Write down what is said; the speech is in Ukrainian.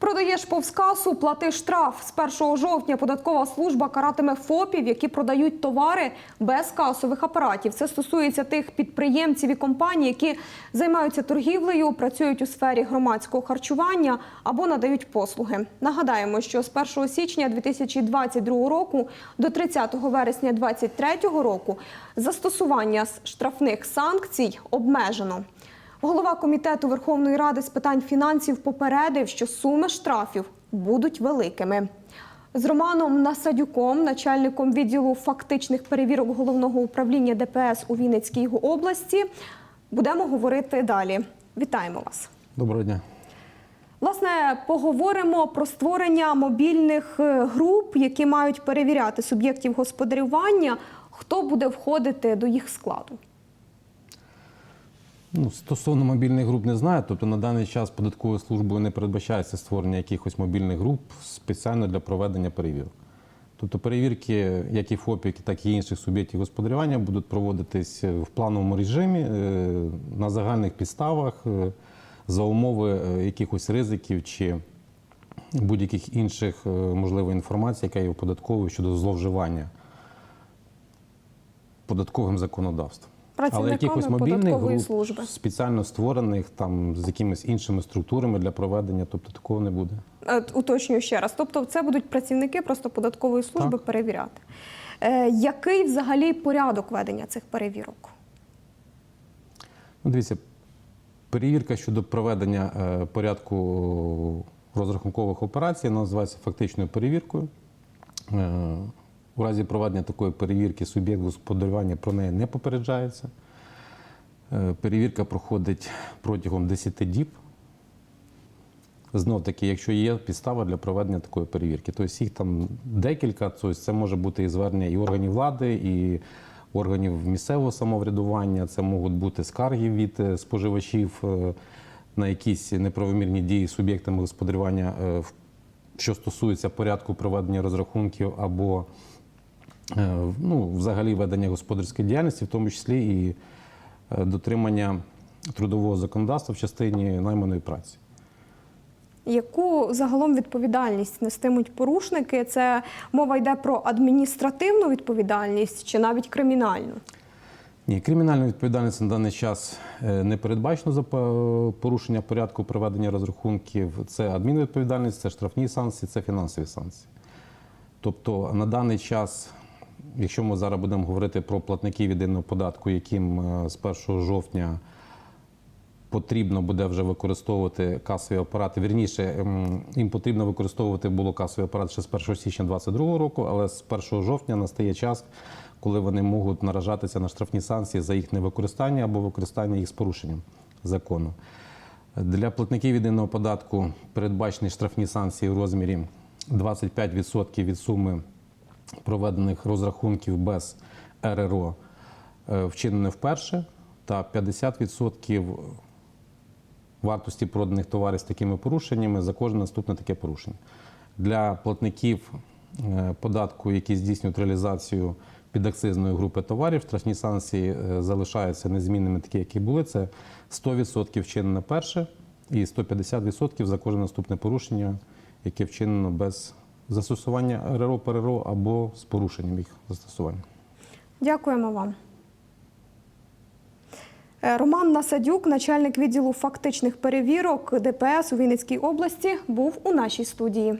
Продаєш повз касу, плати штраф. З 1 жовтня податкова служба каратиме ФОПів, які продають товари без касових апаратів. Це стосується тих підприємців і компаній, які займаються торгівлею, працюють у сфері громадського харчування або надають послуги. Нагадаємо, що з 1 січня 2022 року до 30 вересня 2023 року застосування штрафних санкцій обмежено. Голова комітету Верховної Ради з питань фінансів попередив, що суми штрафів будуть великими. З Романом Насадюком, начальником відділу фактичних перевірок головного управління ДПС у Вінницькій області, будемо говорити далі. Вітаємо вас. Доброго дня. Власне, поговоримо про створення мобільних е, груп, які мають перевіряти суб'єктів господарювання. Хто буде входити до їх складу? Ну, стосовно мобільних груп не знаю. Тобто на даний час податковою службою не передбачається створення якихось мобільних груп спеціально для проведення перевірок. Тобто перевірки, як і ФОПів, так і інших суб'єктів господарювання, будуть проводитись в плановому режимі е, на загальних підставах е, за умови е, якихось ризиків чи будь-яких інших е, можливої інформації, яка є у податкової щодо зловживання податковим законодавством. Працівниками податкової груп, служби. спеціально створених там з якимись іншими структурами для проведення, тобто такого не буде. Е, Уточнюю ще раз. Тобто, це будуть працівники просто податкової служби Так. перевіряти. Е, який взагалі порядок ведення цих перевірок? Ну, дивіться, перевірка щодо проведення е, порядку розрахункових операцій називається фактичною перевіркою. У разі проведення такої перевірки суб'єкт господарювання про неї не попереджається. Е, Перевірка проходить протягом 10 діб. Знов таки, якщо є підстава для проведення такої перевірки, тобто їх там декілька, тобто це може бути і звернення і органів влади, і органів місцевого самоврядування, це можуть бути скарги від е, споживачів е, на якісь неправомірні дії суб'єктами господарювання, що стосується порядку проведення розрахунків або ну, взагалі ведення господарської діяльності, в тому числі і е, дотримання трудового законодавства в частині найманої праці. Яку загалом відповідальність нестимуть порушники? Це мова йде про адміністративну відповідальність чи навіть кримінальну? Ні, кримінальна відповідальність на даний час е, не передбачено за порушення порядку проведення розрахунків. Це адмінвідповідальність, це штрафні санкції, це фінансові санкції. Тобто на даний час, якщо ми зараз будемо говорити про платників єдиного податку, яким е, з 1 жовтня потрібно буде вже використовувати касові апарати. Вірніше, ем, їм потрібно використовувати було касовий апарат ще з 1 січня 2022 року, але з 1 жовтня настає час, коли вони можуть наражатися на штрафні санкції за їх невикористання або використання їх з порушенням закону. Для платників єдиного податку передбачені штрафні санкції у розмірі 25% від суми проведених розрахунків без РРО е, вчинене вперше, та 50% вартості проданих товарів з такими порушеннями за кожне наступне таке порушення. Для платників е, податку, які здійснюють реалізацію підакцизної групи товарів, штрафні санкції е, залишаються незмінними, такі, які були. Це 100% вчинене перше і 150% за кожне наступне порушення, яке вчинено без застосування РРО, ПРРО або з порушенням їх застосування. Дякуємо вам. Е, Роман Насадюк, начальник відділу фактичних перевірок ДПС у Вінницькій області, був у нашій студії.